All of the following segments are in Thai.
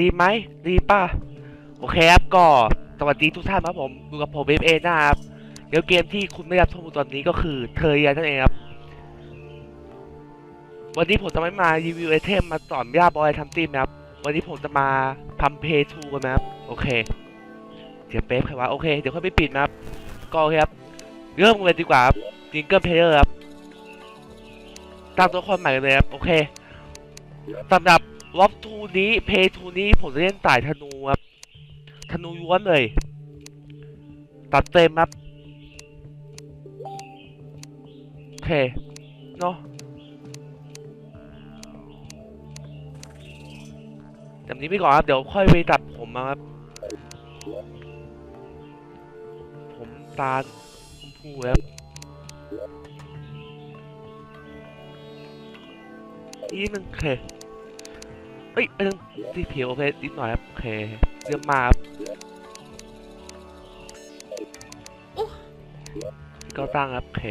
ดีไหมดีป่ะ โอเคครับก็สวัสดีทุกท่านครับผมอยู่กับผมเอฟเอนะครับ เดี๋ยวเกมที่คุณไม่รับชมตอนนี้ก็คือเทอร์ยานั่นเองครับ วันนี้ผมจะไม่มารีวิวไอเทมมาสอนย่าบอยทำตีมนะครับ วันนี้ผมจะมาทำเพย์ทูกันนะครับ โอเค เดี๋ยวเป๊ปใครวะโอเค เดี๋ยวค่อยไปปิดนะครับ ก็โอเคครับ เริ่มกันเลยดีกว่าครับจิงเกิลเพลเยอร์ครับตั้งตัวครใหม่เลยครับ โอเคสำหรับ วอฟทูนี้เพย์ทูนี้ผมจะเล่นสายธนูครับธนูย้วนเลย ตัดเต็มครับโอเคเนาะแบบนี้ไปก่อนครับ เดี๋ยวค่อยไปตัดผมมาครับ ผมตาชมพูครับอีกนิดนึงเค เอ้ยไปนึงสีผิวโอเคนิดหน่อยครับโอเคเยี่ยมมากครับก็ตั้งครับโอเค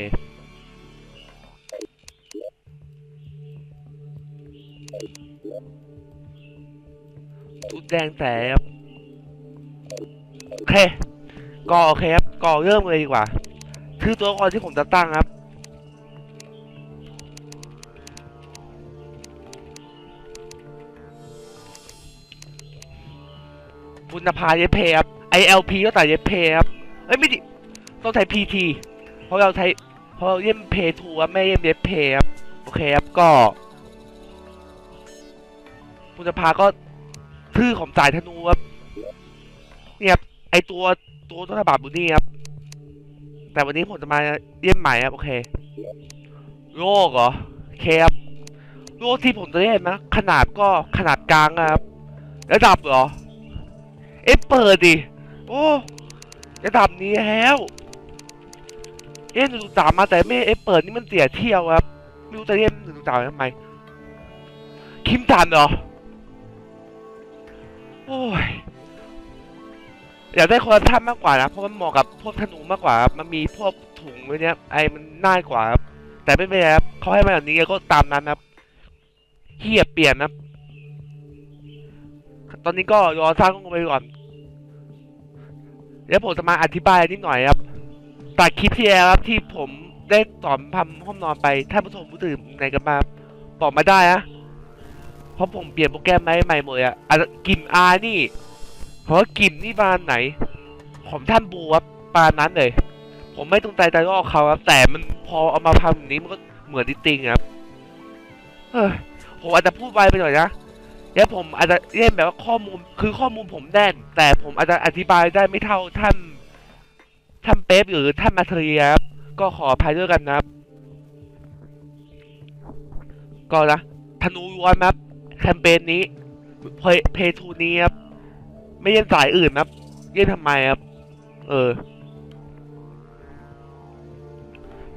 ชุดแดงแสบโอเคก็โอเคครับก็เริ่มเลยดีกว่า คือตัวละครที่ผมจะตั้งครับ คุณภาเยเพครับ ILP ก็แต่เยเพครับ เอ้ยไม่ดิต้องใช้ PT เพราะเราใช้เพราะเราเยี่ยเพย์ทูครับไม่เยี่ยมเยเพครับ โอเคครับก็คุณภาก็ชื่อของสายธนูครับเนี่ยครับไอตัวตัวต้นฉบับอยู่นี่ครับ แต่วันนี้ผมจะมาเยี่ยมใหม่ครับ โอเคโลกเหรอโอเคครับโลกที่ผมจะเล่นนะขนาดก็ขนาดกลางครับระดับเหรอ เอ๊ะเปิดดิโอ้ระดับนี้แล้วเอ๊ะหนึ่งสามมาแต่ไม่เอ๊ะเปิดนี่มันเสียเที่ยวครับไม่รู้จะเล่นหนึ่งสามทำไม คิมตันเหรอโอ้ยอยากได้คนท่านมากกว่านะเพราะมันเหมาะกับพวกธนูมากกว่ามันมีพวกถุงไว้เนี้ยไอ้มันน่ายกว่าครับแต่ไม่เป็นไรครับเขาให้มาแบบนี้ก็ตามนั้นครับเฮียเปลี่ยนนะ ตอนนี้ก็รอสร้างห้องไปก่อนเดี๋ยวผมจะมาอธิบายนิดหน่อยครับตัดคลิปที่แล้วครับที่ผมได้สอนทำห้องนอนไปท่านผู้ชมผู้ตื่นในกันบ้าบอกมาได้นะเพราะผมเปลี่ยนโปรแกรมมาให้ใหม่หมดอะอะกลิ่นอานี่เพราะกลิ่นนี่ปานไหน ผมท่านบูครับปานนั้นเลย ผมไม่ตรงใจใจลอกเขาครับ แต่มันพอเอามาทำแบบนี้มันก็เหมือนจริงครับเฮ้ยผมอาจจะพูดไวไปหน่อยนะ แล้วผมอาจจะเล่นแบบว่าข้อมูลคือข้อมูลผมแน่น แต่ผมอาจจะอธิบายได้ไม่เท่าท่านท่านเป๊ปหรือท่านมาเทียครับก็ขออภัยด้วยกันนะครับ ก็นะธนูย้วนครับแคมเปญนี้เพย์เพย์ทูนี้ครับไม่เล่นสายอื่นครับเล่นทำไมครับเออ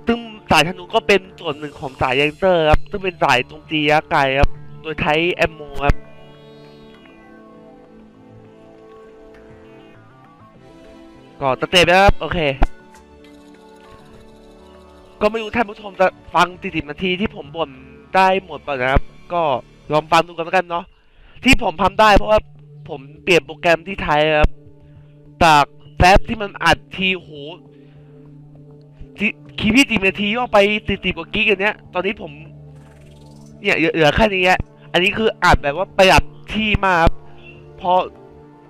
ซึ่งสายธนูก็เป็นส่วนหนึ่งของสายยังเตอร์ครับซึ่งเป็นสายตรงตียะไกลครับ โดยใช้แอมโมครับก็สเตปนะครับ โอเค ก็ไม่รู้ท่านผู้ชมจะฟังติดๆนาทีที่ผมบ่นได้หมดป่ะนะครับ ก็ลองฟังดูกันแล้วกันเนาะที่ผมทำได้เพราะว่าผมเปลี่ยนโปรแกรมที่ไทยครับจากแฟบที่มันอัดทีโหที่คลิปที่สิบนาทีก็ไปติดติดกว่ากิ๊กอย่างเนี้ย ตอนนี้ผม เนี่ยเหลือแค่นี้อะ อันนี้คืออัดแบบว่าประหยัดที่มากครับพอ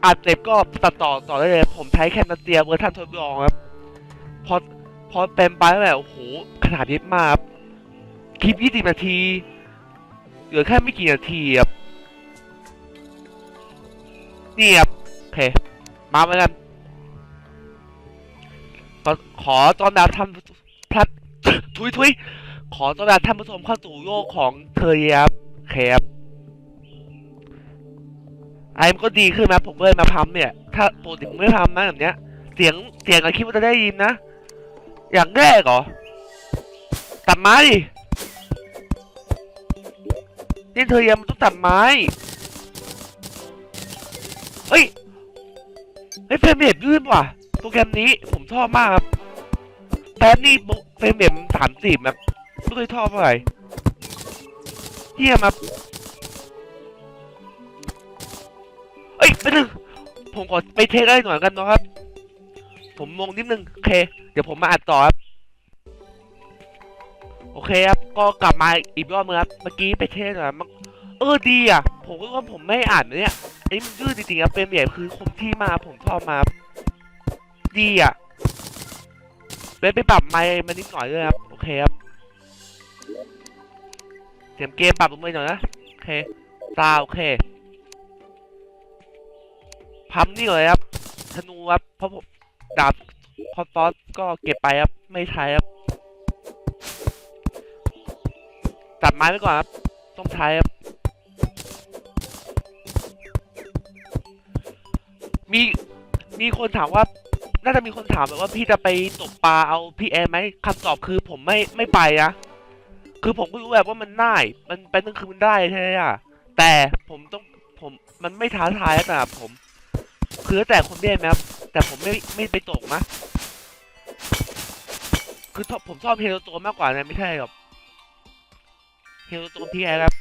อัดเสร็จก็ตัดต่อต่อได้เลย ผมใช้แค่นาเตียเวอร์ชันทดลองครับ พอพอเต็มไปแล้วแบบโอ้โหขนาดนี้มากครับคลิปยี่สิบนาทีเหลือแค่ไม่กี่นาทีครับนี่ครับโอเค มาเหมือนกันขอขอตอนรับท่านท่านทุยทุยขอตอนรับท่านผู้ชมเข้าสู่โลกของเธอครับโอเครับ ไอ้มันก็ดีขึ้นนะผมเลยมาพัมเนี่ย ถ้าปกติผมไม่พัมนะแบบเนี้ย เสียงเสียงอะคิดว่าจะได้ยินนะ อย่างแรกเหรอ ตัดไม้ดิ นี่เธอยังมันต้องตัดไม้ เฮ้ยเฮ้ยเฟรมเรทลื่นว่ะ โปรแกรมนี้ผมชอบมากครับแต่นี่โปรเฟรมเรทสามสิบแบบไม่เคยชอบเท่าไหร่เยี่ยมค ไปหนึ่งผมขอไปเทสได้หน่อยกันนะครับ ผมงงนิดนึงโอเค เดี๋ยวผมมาอัดต่อครับ โอเคครับ ก็กลับมาอีกรอบนึงครับ เมื่อกี้ไปเทสหน่อยมันเออดีอะ ผมก็ว่าผมไม่อ่านเนี่ยไอ้มันยืดจริงๆครับเป็นใหญ่คือคมที่มาผมชอบมา ดีอะไปไปปรับไมค์มานิดหน่อยด้วยครับ โอเคครับเสียงเกมปรับลงไปหน่อยนะ โอเคตาโอเค พัมนี่เลยครับธนูครับเพราะผมดาบคอฟอสก็เก็บไปครับ ไม่ใช้ครับตัดไม้ไว้ก่อนครับ ต้องใช้ครับ มีมีคนถามว่า น่าจะมีคนถามแบบว่าพี่จะไปตกปลาเอาพี่แอร์ไหมคำตอบคือผมไม่ไม่ไปนะคือผมก็รู้แบบว่ามันได้มันไปนั่นคือมันได้ใช่ไหมอะแต่ผมต้องผมมันไม่ท้าทายแล้วสำหรับผม คือแต่คนเล่นนะครับแต่ผมไม่ไม่ไปตกนะคือผมชอบเฮโรโตมากกว่านะไม่ใช่หรอกเฮโรโตพี่แอร์ครับ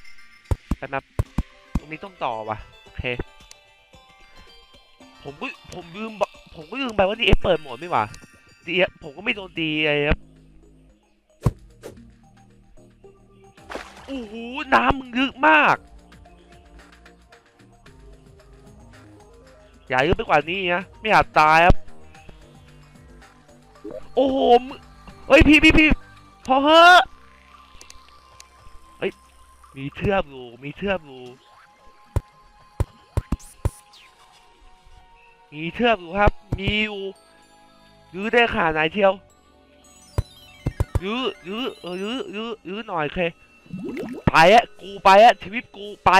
แต่แบบตรงนี้ต้องต่อว่ะโอเคผมก็ผมลืมผมก็ลืมไปว่าดีเอฟเปิดโหมดไม่หว่าดีผมก็ไม่โดนดีอะไรครับโอ้โหน้ำมึงลึกมาก อย่าลึกไปกว่านี้นะไม่อยากตายครับ โอ้โหเฮ้ยพี่พี่พี่พอเฮ้อะเฮ้ยมีเชือกอยู่มีเชือกอยู่มีเชือกอยู่ครับ มีอยู่ยื้อได้ขนาดไหนเที่ยวยื้อยื้อเออยื้อยื้อยื้อหน่อยเคไปอะกูไปอะชีวิตกูไป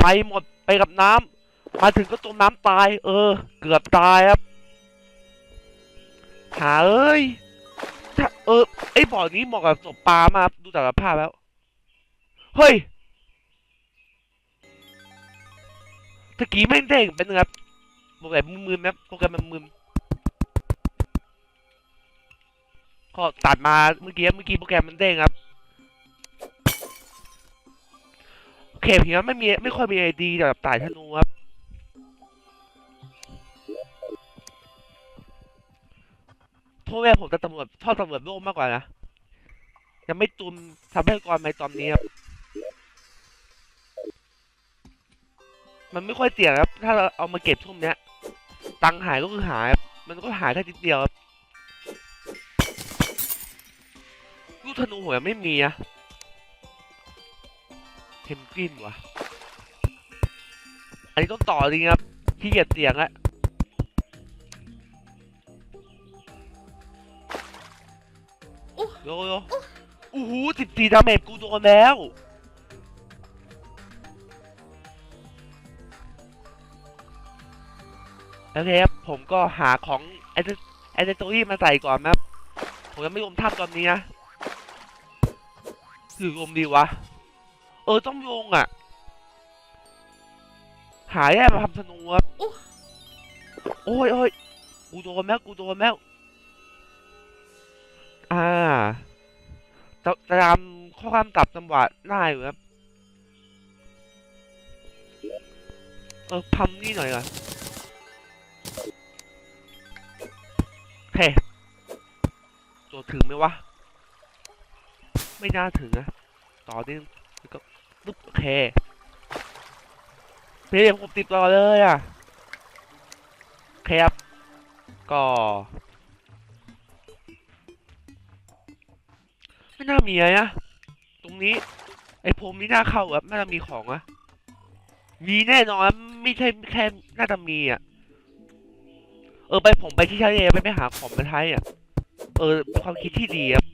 ไปหมดไปกับน้ำ มาถึงก็จมน้ำตาย เออ เกือบตายครับ หาเอ้ยถ้าเออ ไอ้บ่อนี้เหมาะกับศพปลามากดูจากสภาพแล้ว เฮ้ยตะกี้แม่งเด้งเป็นไงครับโปรแกรมมึนๆนะโปรแกรมมันมึนก็ตัดมาเมื่อกี้เมื่อกี้โปรแกรมมันเด้งครับโอเคพี่ว่าไม่มีไม่ค่อยมีไอดีแต่แบบต่ายธนูครับ โทษแม่ผมจะตำรวจชอบตำรวจโลกมากกว่านะยังไม่ตุนทรัพยากรในตอนนี้ครับมันไม่ค่อยเสี่ยงครับ ถ้าเราเอามาเก็บช่วงเนี้ย ตังหายก็คือหาย มันก็หายแค่นิดเดียวครับลูกธนูหัวไม่มีอะเพนกวินวะอันนี้ต้องต่อจริงครับขี้เกียจเสี่ยงอะ โยโย่โอ้โหสิบสี่ดาเมจกูโดนแล้วโอเคครับผมก็หาของแอดเซอรี่มาใส่ก่อนนะครับผมยังไม่รวมทับตอนนี้นะหรือรวมดีวะ เออ ต้องลงอะ หาแย่มาทำธนูครับโอ้ยโอ้ยกูโดนแล้วกูโดนแล้ว อ่าจะจะตามข้อความตับจังหวะได้อยู่ครับ เออพัมนี่หน่อยก่อนโอเคตัวถึงไหมวะ ไม่น่าถึงนะ ต่อนิดนึงแล้วก็ปึ๊บโอเคเพลงผมติดต่อเลยอะโอเคครับ ก็ ไม่น่ามีอะไรนะตรงนี้ ไอ้ผมนี่น่าเข้าครับน่าจะมีของอะมีแน่นอนไม่ใช่แค่น่าจะมีอะ เออไปผมไปที่ใช้เองไปไปหาของมาใช้อะ เออเป็นความคิดที่ดีครับ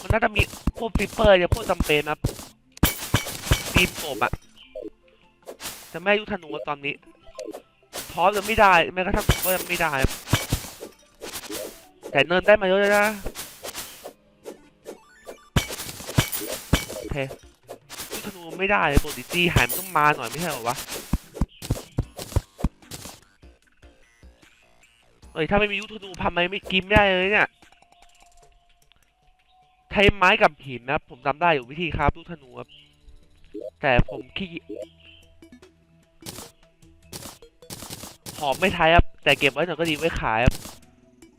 มันน่าจะมีพวกฟิปเปอร์เนี่ยพวกจำเป็นครับตีมโอบอะจะไม่ยุทธนูตอนนี้ ทอสยังไม่ได้แม้กระทั่งผมก็ยังไม่ได้ แต่เนินได้มาเยอะเลยนะโอเคธนูไม่ได้เลยปกติตีหายมันต้องมาหน่อยไม่ใช่หรอวะเอ้ยถ้าไม่มีลูกธนูทำไมไม่กินไม่ได้เลยเนี่ยใช้ไม้กับหินนะครับผมจำได้อยู่วิธีครับลูกธนูครับแต่ผมขี้ หอมไม่ใช้ครับ แต่เก็บไว้หน่อยก็ดีไว้ขายครับ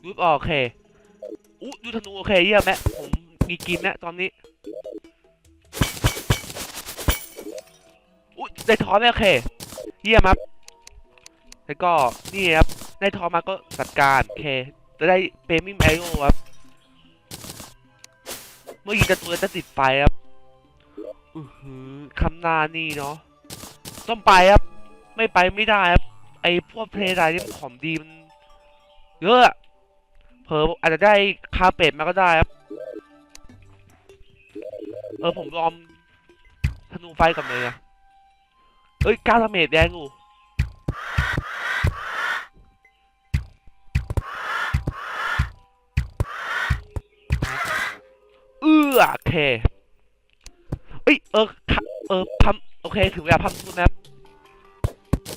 รูปออกโอเคอู้ดูธนูโอเคเยี่ยมแม่ผมมีกินนะตอนนี้อู้ได้ทอนแล้วโอเค เยี่ยมครับ แล้วก็นี่ครับได้ทอนมาก็จัดการโอเค จะได้เปมิงแอโร่ครับ เมื่อยิงกระตัวจะติดไฟครับอือหือคำนานี่เนาะต้องไปครับ ไม่ไปไม่ได้ครับ ไอพวกเพลย์ไดนี่ของดีมันเยอะเผลออาจจะได้คาเป็ดมาก็ได้ครับ เออผมลองธนูไฟก่อนเลยนะเอ้ยก้าดาเมจแดงอยู่เออโอเค เอ้ยเออเออพัมโอเคถึงเวลาพัมทุนนะครับ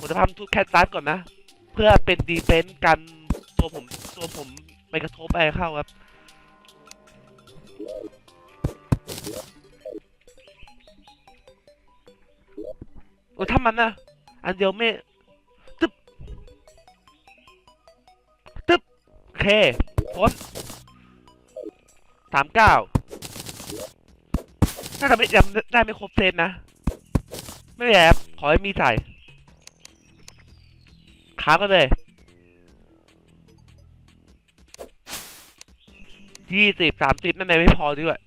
ผมจะพัมทุนแคทซัสก่อนนะ เพื่อเป็นดีเฟนต์กันตัวผมตัวผมไปกระทบไปเข้าครับโอ้ถ้ามันนะอันเดียวไม่ตึ๊บตึ๊บโอเคพ้นสามเก้าน่าจะไม่ยังได้ไม่ครบเซตนะ ไม่เป็นไรครับขอให้มีใส่ ค้าก็เลยยี่สิบสามสิบนั่นไม่พอด้วย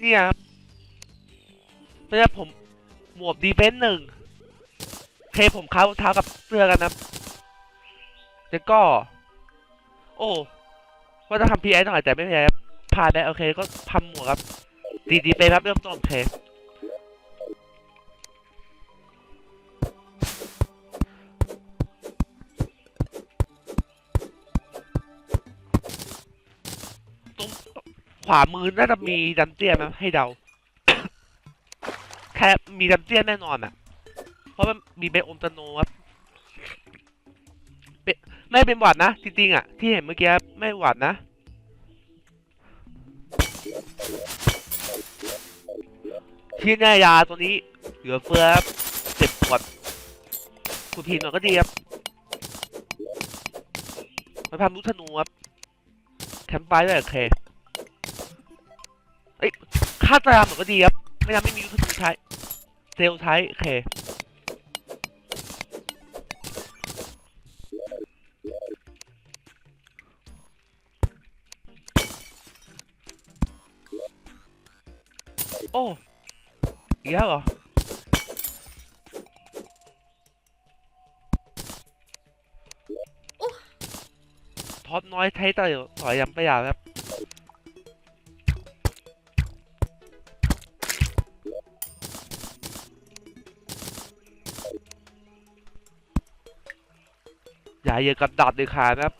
เนี่ยครับไม่ใช่ผมหมวกดีเฟนหนึ่งเคผมค้ารองเท้ากับเสื้อกันนะแล้วก็ โอ้ว่าจะทำพีไอหน่อยแต่ไม่เป็นไรครับผ่านได้โอเค ก็ทำหมวกครับ ดีดีไปครับเริ่มต้นโอเค ขวามือน่าจะมีดันเจียนนะให้เดา แค่มีดันเจียนแน่นอนอะ เพราะมันมีเบอมตโนครับเปไม่เป็นหวัดนะจริงๆอะ ที่เห็นเมื่อกี้ไม่หวัดนะ ที่แน่ยาตัวนี้ เหลือเฟือครับเจ็บปวดคุณพีนหน่อยก็ดีครับมาทำลูกธนูครับแคมป์ไฟด้วยโอเค อ้ยค่าตารางหน่อยก็ดีครับ ไม่งั้นไม่มีลูกธนูใช้ เซลลใช้โอเคโอ้อีกแล้วเหรอ ท็อปน้อยใช้ต่อยต่อยยังประหยัดครับ อย่าเยอะกับดัดเลยค่ะนะครับ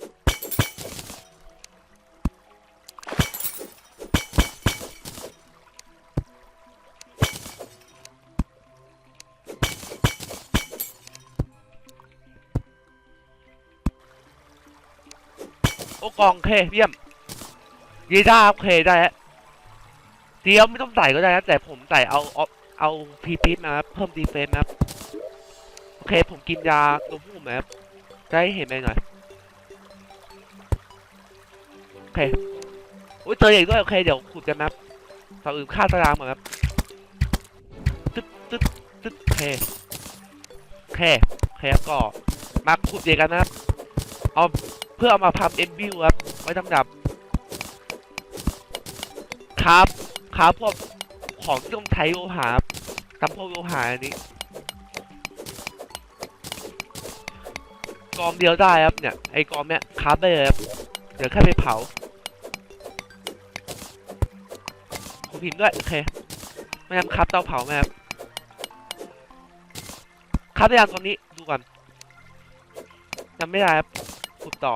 โอ้กองเคเยี่ยมยีด้าโอเคได้แล้วเดียวไม่ต้องใส่ก็ได้นะแต่ผมใส่เอาเอาพีพีมาเพิ่มดีเฟนส์นะครับโอเคผมกินยาตัวผู้มาครับ จะให้เห็นไหมหน่อยโอเคโอ้ยเจออีกด้วยโอเคเดี๋ยวขุดกันนะครับฝั่งอื่นฆ่าตารางเหมือนครับตึ๊ดตึ๊ดตึ๊ดโอเคโอเคโอเคครับก็มาขุดเดียกันนะครับเอาเพื่อเอามาพับเอ็มบิวครับไว้ทำดับครับครับพวกของที่ต้องใช้โลหะครับทำพวกโลหะอันนี้ กองเดียวได้ครับเนี่ยไอกองเนี้ยคับได้เลยครับเดี๋ยวแค่ไปเผาผมพิมพ์ด้วยโอเคไม่ทำครับเตาเผาไหมครับคับได้ยังตอนนี้ดูก่อนจำไม่ได้ครับขุดต่อ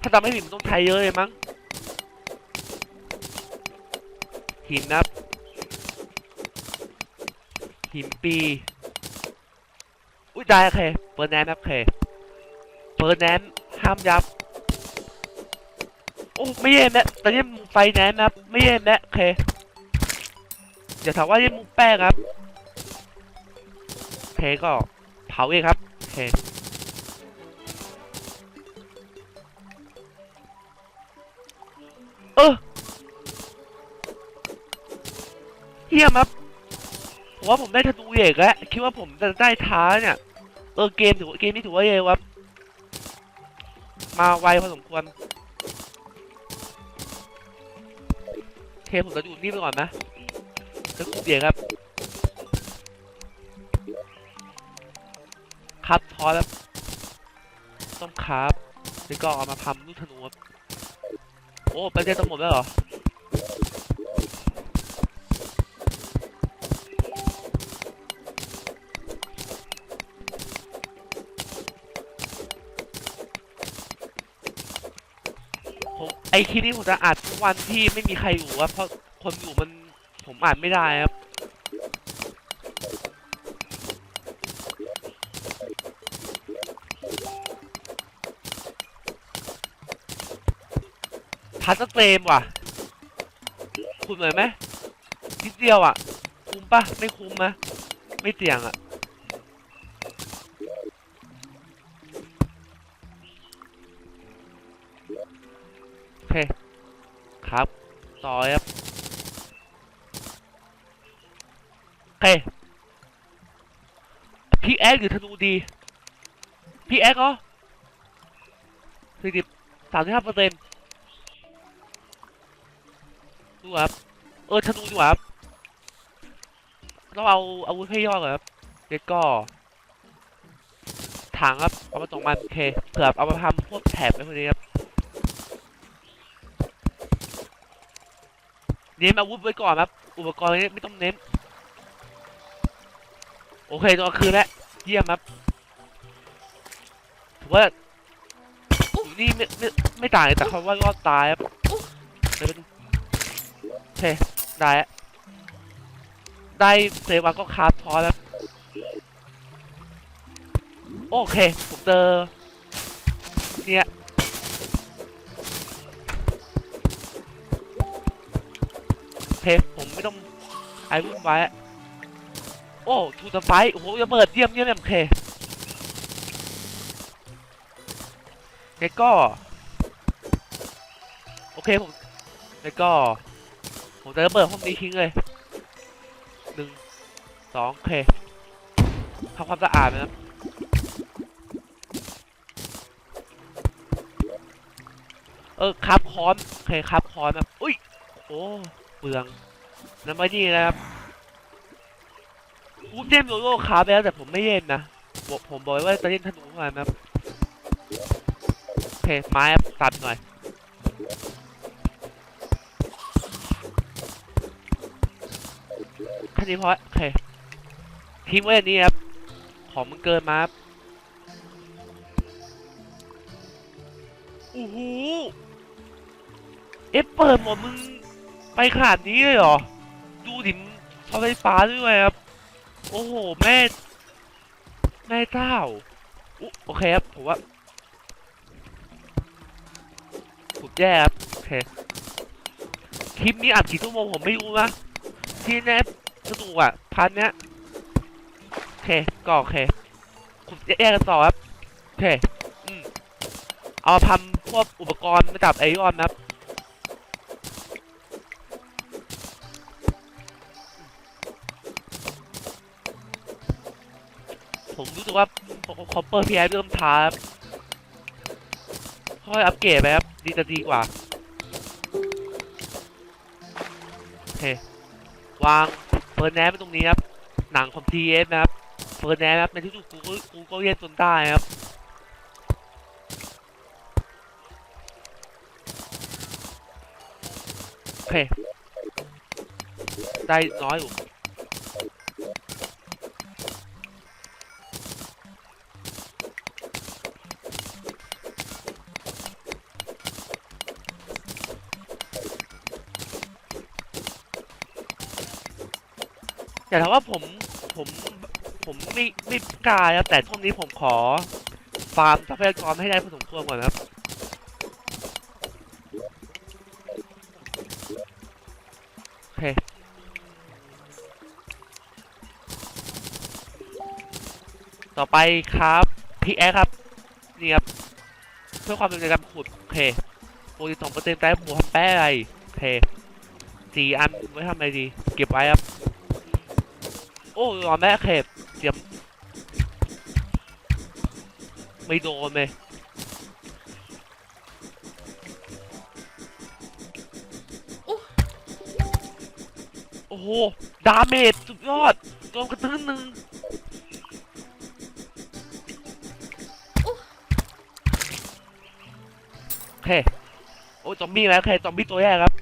ถ้าจำไม่ผิดมันต้องใช้เยอะเลยมั้งหินนะครับหินปี ได้โอเคเปิดแนนครับโอเคเปิดแนนห้ามยับโอ้ไม่เย็นนะตอนนี้ไฟแนนนะครับไม่เย็นนะโอเคอย่าถามว่าเย็นมุมแป้งครับโอเคก็เผาเองครับโอเคเออเยี่ยมครับผมว่าผมได้ธนูเอกแล้วคิดว่าผมจะได้ท้าเนี่ย เออเกมถือเกมนี้ถือว่าเยครับมาไวพอสมควรเคผมจะดูนี่ไปก่อนนะจะเดียครับ ครับพอแล้วต้องครับแล้วก็เอามาทำลูกธนูครับโอ้ไปเจอตำรวจแล้วเหรอ คลิปนี้ผมจะอัดทุกวันที่ไม่มีใครอยู่ครับเพราะคนอยู่มันผมอ่านไม่ได้ครับ ทัชเตรมว่ะ คุณเหมือนไหมนิดเดียวอะ คุ้มปะไม่คุ้มไหมไม่เสี่ยงอะ อครับโอเคพี่แอคหรือธนูดี พี่แอคเหรอสี่สิบสามสิบห้าเปอร์เซ็นต์ดูครับ เออธนูดีกว่าครับต้องเอาอาวุธให้ย่อก่อนครับเด็กก็ถังครับ เอามาตรงมันโอเคเผื่อเอามาทำพวกแถบไว้พวกนี้ครับ เน้นอาวุธไว้ก่อนครับ อุปกรณ์นี้ไม่ต้องเน้น โอเคตัวคืนแล้วเยี่ยมครับถือว่านี่ไม่ไม่ไม่ต่างแต่เขาว่ารอดตายครับเดี๋ยวไปดูโอเคได้แล้วได้เซวาก็คาราฟพอแล้ว โอเคผมเจอเนี่ย โอเคผมไม่ต้องไอ้วุ่นไว้โอ้ทูตไฟโอ้โหจะเปิดเยี่ยมเยี่ยมเยี่ยมโอเคแล้วก็ โอเคผมแล้วก็ ผมจะระเบิดห้องนี้ทิ้งเลยหนึ่งสองโอเคทำความสะอาดนะครับเออครับคอนโอเคครับคอนแบบอุ้ยโอ้ เปลืองน้ำไม่นี่นะครับวูดเจมโยโย่คาไปแล้วแต่ผมไม่เล่นนะบอกผมบอกไว้ว่าจะเล่นธนูเท่านั้นครับโอเคไม้สัตัดหน่อยแค่นี้พอโอเคทิ้งไว้อันนี้ครับ ของมันเกินมาครับโอ้โหเอ๊ะเปิดหมดมึง ไปขนาดนี้เลยเหรอ ดูดิมเสาไฟฟ้าด้วยครับ โอ้โห แม่ แม่เจ้าโอเคครับ ผมว่าสุดแย่ครับ โอเค คลิปนี้อัดกี่ชั่วโมงผมไม่รู้นะที่แน่สนุกอะ พันเนี้ย โอเค ก็โอเคคุณแยกกันต่อครับ โอเค อืม เอาทำพวกอุปกรณ์มาจับไอออนนะครับ ผมรู้สึกว่าคอปเปอร์พีไอเริ่มช้าค่อยอัปเกรดไปครับ ดีจะดีกว่า โอเค วางเฟิร์นแนมไว้ตรงนี้ครับ หนังของ TS นะครับเฟิร์นแนมครับในที่สุดกูก็กูก็เรียนจนได้ครับโอเค ได้น้อยอยู่ อย่าถามว่าผมผมผมไม่ไม่กล้าครับแต่ช่วงนี้ผมขอ ฟาร์มทรัพยากรให้ได้พอสมควรก่อนครับโอเคต่อไปครับพิกแอคครับนี่ครับเพื่อความเป็นการขุดโอเคโปรตีสองเปอร์เซ็นต์ได้บวกทำแป้อะไรโอเคสี่อันไว้ทำอะไรดี เก็บไว้ครับ อ้รอแม่เข็บเตรียมไม่โดนเลยโอ้โห ดาเมจสุดยอดโดนกระตื้นหนึ่งโอเค โอ้ยซอมบี้แล้วโอเคซอมบี้ตัวแรกครับ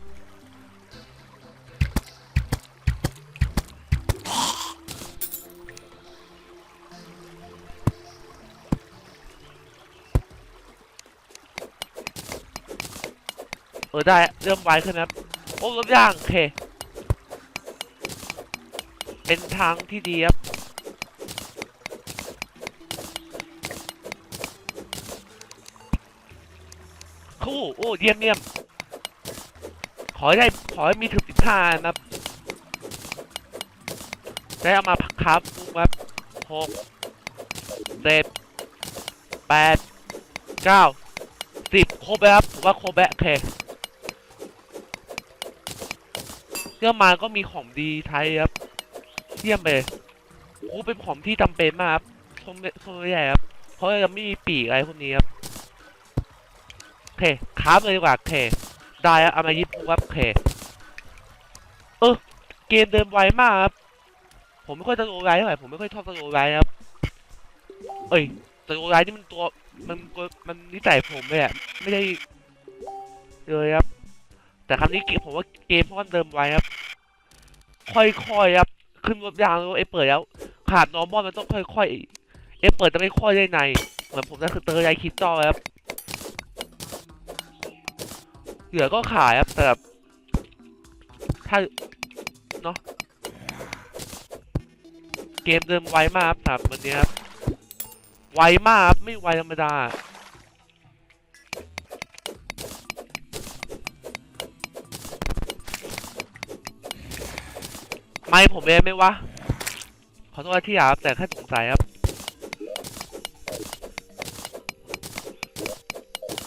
ออได้เริ่มไวขึ้นนะโอ้รถย่างโอเค เป็นทางที่ดีครับคู่โอ้เยี่ยมเยี่ยมขอได้ขอให้มีถึงสิบห้านะครับได้เอามาพักครับครับหกเจ็ดแปดเก้าสิบครบแล้วครับผมว่าครบแล้วโอเค เรื่องมาก็มีของดีไทยครับเยี่ยมไปเลยโอ้เป็นของที่จำเป็นมากครับชมชมใหญ่ครับเพราะยังไม่มีปีกอะไรพวกนี้ครับโอเคคราฟเลยดีกว่าโอเคได้ครับเอามายิบครับโอเคเออเกมเดินไวมากครับผมไม่ค่อยสโลไลท์เท่าไหร่ผมไม่ค่อยชอบสโลไลท์ครับ เอ้ยสโลไลท์นี่มันตัวมันมันนิสัยผมเลยอะไม่ได้เลยครับ แต่ครั้งนี้เกมผมว่าเกมพราะมันเดิมไวครับ ค่อยๆครับ ขึ้นรถยางแล้วเอเปิดแล้ว ขาดนอร์มอลมันต้องค่อยๆ เอเปิดจะไม่ค่อยได้ใน เหมือนผมจะคือเตอร์ไยคิดต่อครับ เหลือก็ขายครับ แต่แบบถ้าเนาะ เกมเดิมไวมากครับสามวันนี้ครับ ไวมากครับ ไม่ไวธรรมดา ไม่ผมเองไหม่วะ ขอโทษที่หยาบแต่แค่สงสัยครับ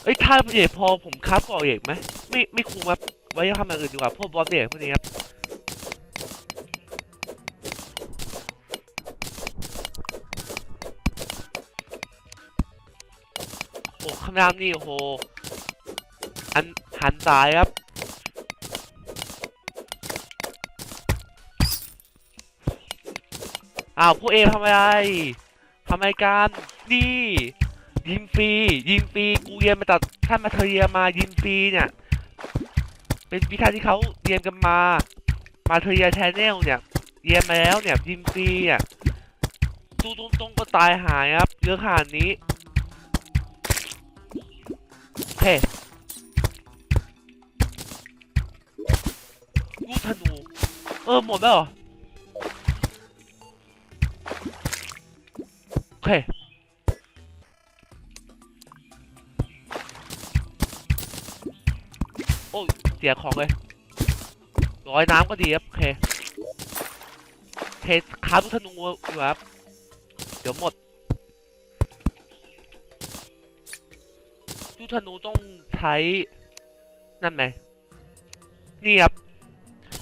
เอ้ยถ้าเอกพอผมคับก่อเอกไหมไม่ไม่คุ้มครับไว้ทำอย่างอื่นดีกว่าพวกบอสเอกพวกนี้ครับโอ้ข้างล่านี่โอ้โหอันหันซ้ายครับ อ้าวพวกเอทำอะไรทำไมกันนี่ยิงฟรียิงฟรีกูเรียนมาจากท่านมาเทียมายิงฟรีเนี่ย เป็นวิชาที่เขาเรียนกันมา มาเทียแชนแนลเนี่ยเรียนมาแล้วเนี่ยยิงฟรีอะตู้ตรงตรงๆก็ตายหายครับเยอะขนาดนี้โอเคลูกธนูเออหมดแล้วเหรอ เค โอ้ยเสียของเลยร้อยน้ำก็ดีครับ โอเคเทสคาร์บธนูอยู่ครับ เดี๋ยวหมดลูกธนูต้องใช้ นั่นไหม นี่ครับ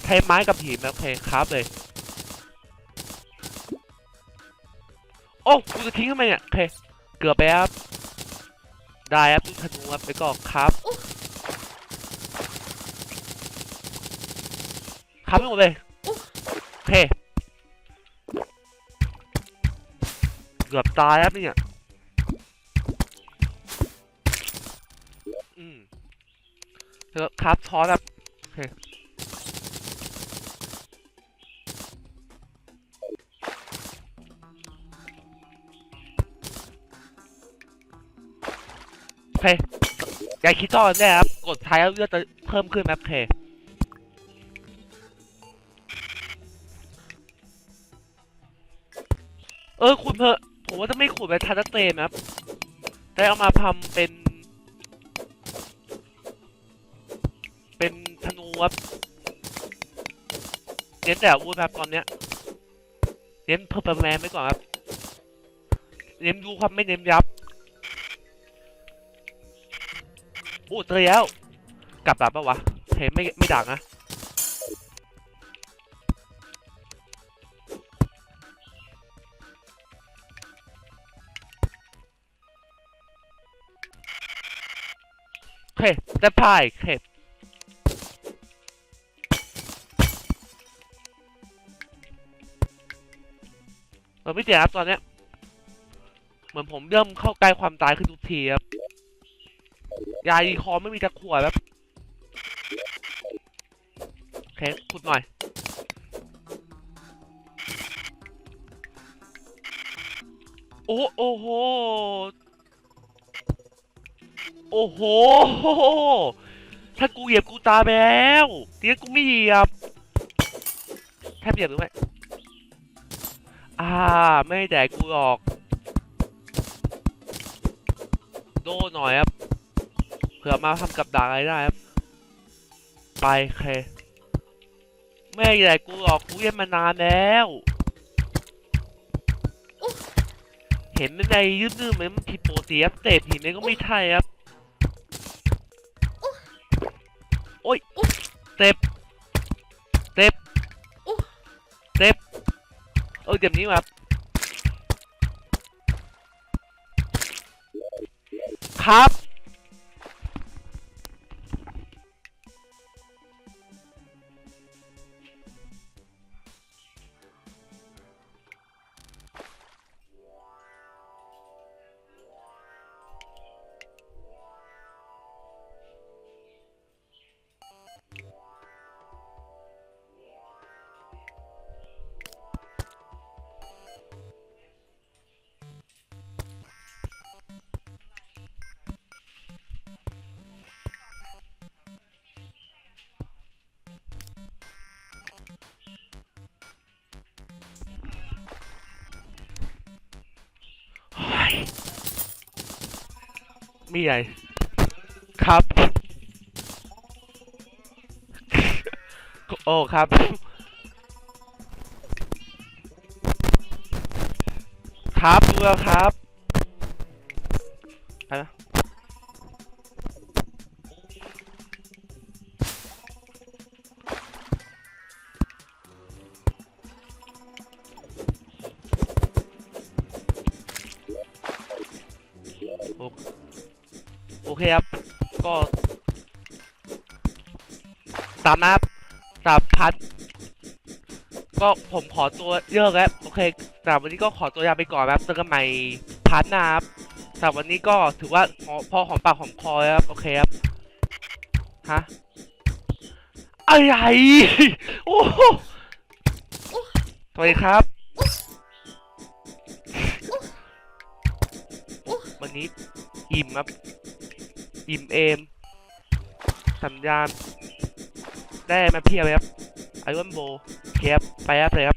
ใช้ไม้กับหินโอเคครับเลย โอ้กูจะทิ้งทำไมเนี่ยโอเคเกือบไปครับได้ครับธนูครับไปก่อนครับครับไม่หมดเลยโอเคเกือบตายครับเนี่ยอืมแล้วครับช้อนครับโอเค ยาคิดต่อแน่ครับ กดท้ายแล้วเลือดจะเพิ่มขึ้นไหมโอเคเออขุดเถอผมว่าจะไม่ขุดไปทันเตนนะครับได้เอามาทำเป็น เป็นธนูครับเน้นแต่อาวุธครับตอนเนี้ยเน้นเพิ่มแมนไปก่อนครับ เน้นดูครับไม่เน้นยับ โอ้เจอแล้ว กลับแบบปะวะเห็นไม่ไม่ดังนะโอเคได้พายโอเคเออไม่เสียครับตอนเนี้ยเหมือนผมเริ่มเข้าใกล้ความตายขึ้นทุกทีครับ ยาดีคอไม่มีตะขวดครับโอเคขุดหน่อย โอ้โอ้โห โอ้โห ถ้ากูเหยียบกูตาแล้วทีนี้กูไม่เหยียบแทบเหยียบหรือไม่อ่า ไม่แดกกูหรอก โดนหน่อยครับ ผื่อมาทำกับดักอะไรได้ครับ ไปเคไม่แดกกูหรอกกูเล่นมานานแล้ว เห็นในยืดๆเหมือนมันผิดปกติครับเตะหินนี่ก็ไม่ใช่ครับ โอ้ยเจ็บเจ็บเจ็บเออเจ็บนี้ครับ มีไงครับ โอ้ครับ ครับเพื่อครับ ตามนะครับตามพัดก็ผมขอตัวเยอะแล้วโอเคแต่วันนี้ก็ขอตัวยาไปก่อนครับเจอกันใหม่พาร์ทหน้าครับแต่วันนี้ก็ถือว่าพอพอหอมปากหอมคอแล้วครับโอเคครับฮะอะไรโอ้โหสวัสดีครับ วันนี้อิ่มครับ อิ่มเอมสัญญาณ ได้มาเพียบเลยครับไอรอนโบเพียบไปครับเลยครับ